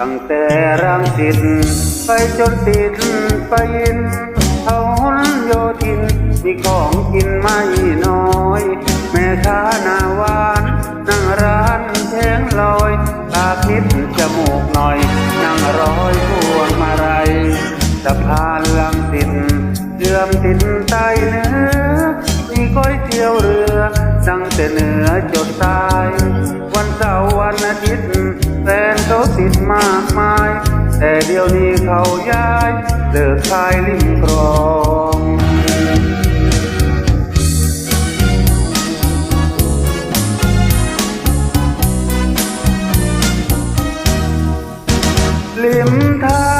ตั้งแต่รังสิตไปจนติดไปยินเขาหุนโยธิน มีของกินไม่น้อย แม่ค้าหน้าหวานนั่งร้านแทงลอย ตาคิดจมูกหน่อย นั่งร้อยพวงมาลัยสะพานลังสิตเชื่อมติดใต้เนื้อมีก๋วยเตี๋ยวเรือ ตั้งแต่เหนือจดใต้วันเสาร์วันอาทิตย์ ติดมากมาย แต่เดี๋ยวนี้เขาย้ายเลิกขายริมคลองริมทาง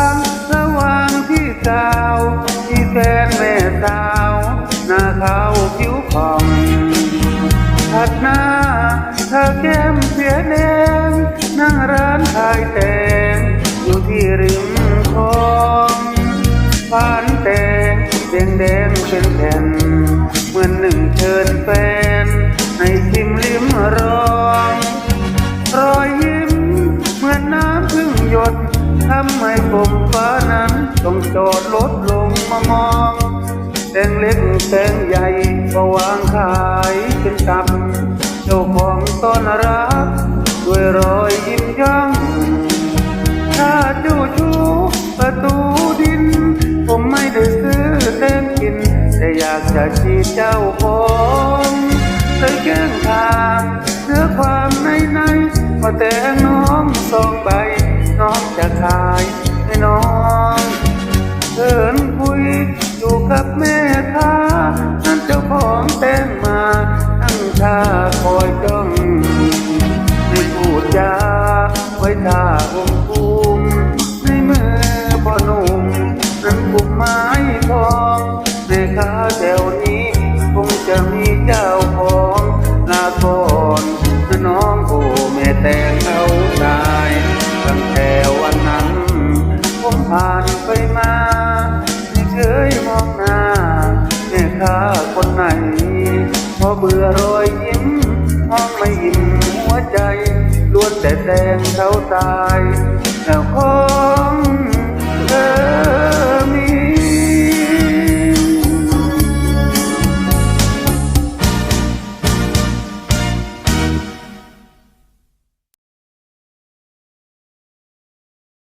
ายแตงอยู่ที่ริมคลองผ่านแตงแดงแดงๆเป็นแผ่นเหมือนหนึ่งเชิญแฟนให้ชิมริมรองรอยยิ้มเหมือนน้ำพึ่งหยดทำให้ผมฟ้านั้นต้องจอดรถลงมามองแตงเล็กแตงใหญ่ก็วางขายเป็นตับเจ้าของต้อนรับด้วยรอยยิ้ม อยากจะจีบเจ้าของเลยแกล้งถามเนื้อความในในว่าแต่น้องสองใบ น้องจะขายให้น้องเดินคุยอยู่กับแม่ค้านั่นเจ้าของแต่งมาตั้งท่าคอยจ้องไม่พูดจาไว้ท่าองคุมในมือพ่อหนุ่มนั้นกุมไม้ทองใน องโอ้แม่แต่งเอาตายตั้งแต่วันนั้น ผมผ่านไปมา ไม่เคยมองหน้าแม่ค้าคนไหนเพราะเบื่อรอยยิ้มมองไม่อิ่มหัวใจล้วนแต่แดงเท่าตาย